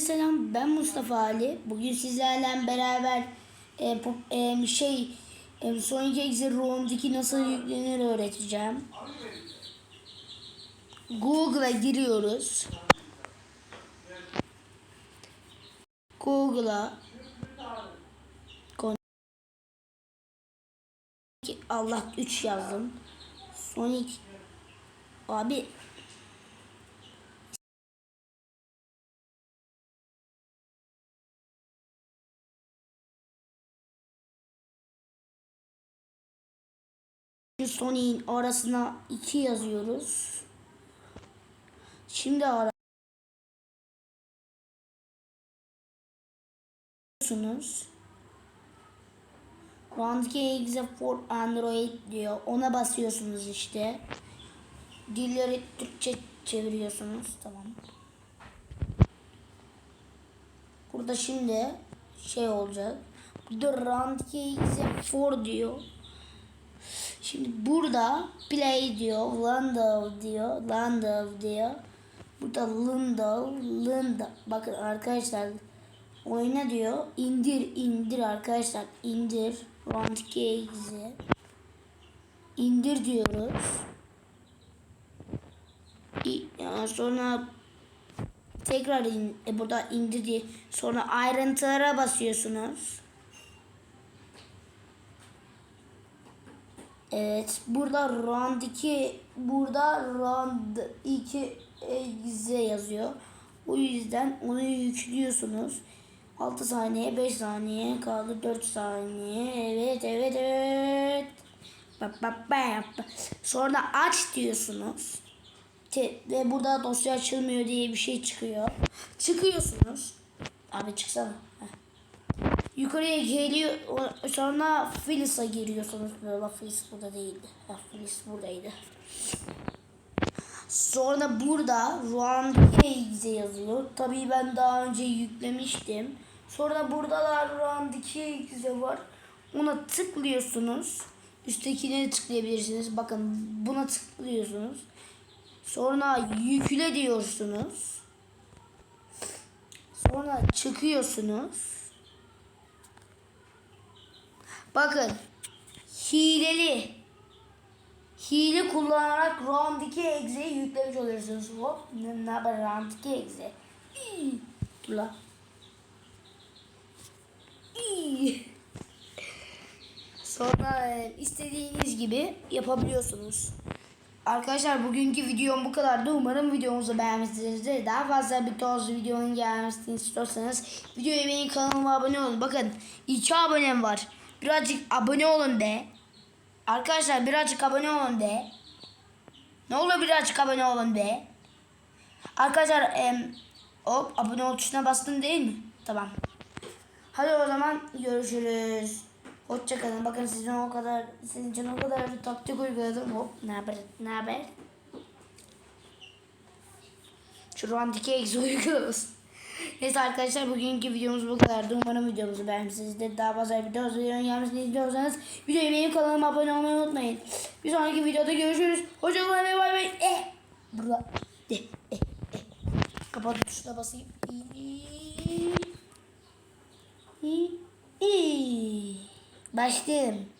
Herkese selam. Ben Mustafa Ali. Bugün sizlerle beraber e, pop- e, şey e, Sonic Exe ROM'daki nasıl yüklenir öğreteceğim. Google'a giriyoruz. Google'a Allah 3 yazdım. Sonic abi Sonic'in arasına 2 yazıyoruz. Şimdi arıyorsunuz. Roundkey Exe for Android diyor. Ona basıyorsunuz işte. Dilleri Türkçe çeviriyorsunuz. Tamam. Burada şimdi şey olacak. Burada Roundkey Exe for diyor. Şimdi burada play diyor, Landau diyor, Landau diyor. Burada Landau, Landau. Bakın arkadaşlar oyna diyor. İndir, indir arkadaşlar. indir. Round Case'i. İndir diyoruz. İ- ya sonra tekrar in, e, burada indir diye. Sonra ayrıntılara basıyorsunuz. Evet. Burada round 2 burada round 2 exe yazıyor. O yüzden onu yüklüyorsunuz. 6 saniye 5 saniye kaldı 4 saniye. Evet evet evet. Sonra aç diyorsunuz. Ve burada dosya açılmıyor diye bir şey çıkıyor. Çıkıyorsunuz. Abi çıksana. Yukarıya geliyor. Sonra Phyllis'a giriyorsunuz. Böyle Phyllis burada değildi. Phyllis buradaydı. Sonra burada Round Exe yazıyor. Tabii ben daha önce yüklemiştim. Sonra burada da Round Exe var. Ona tıklıyorsunuz. Üsttekine tıklayabilirsiniz. Bakın buna tıklıyorsunuz. Sonra yükle diyorsunuz. Sonra çıkıyorsunuz. Bakın. Hileli. Hile kullanarak round 2 egzeyi yüklemiş oluyorsunuz. Hop. Ne, ne haber round 2 egze. Dur la. Sonra e, istediğiniz gibi yapabiliyorsunuz. Arkadaşlar bugünkü videom bu kadardı. Umarım videomuzu beğenmişsinizdir. Daha fazla bir tarz videonun gelmesini istiyorsanız videoyu beğenin kanalıma abone olun. Bakın iki abonem var. Birazcık abone olun de. Arkadaşlar birazcık abone olun de. Ne olur birazcık abone olun de. Arkadaşlar em, hop abone ol tuşuna bastın değil mi? Tamam. Hadi o zaman görüşürüz. Hoşçakalın. Bakın sizin o kadar sizin için o kadar bir taktik uyguladım. Hop ne haber? Ne haber? Şu andaki egzi uyguluyoruz. Neyse arkadaşlar bugünkü videomuz bu kadardı. Umarım videomuzu beğenmişsinizdir. Daha fazla video videonun gelmesini istiyorsanız videoyu beğenip kanalıma abone olmayı unutmayın. Bir sonraki videoda görüşürüz. Hoşçakalın ve bay bay. Eh. Burada. De. Eh. Eh. Kapat tuşuna basayım. Başlayalım.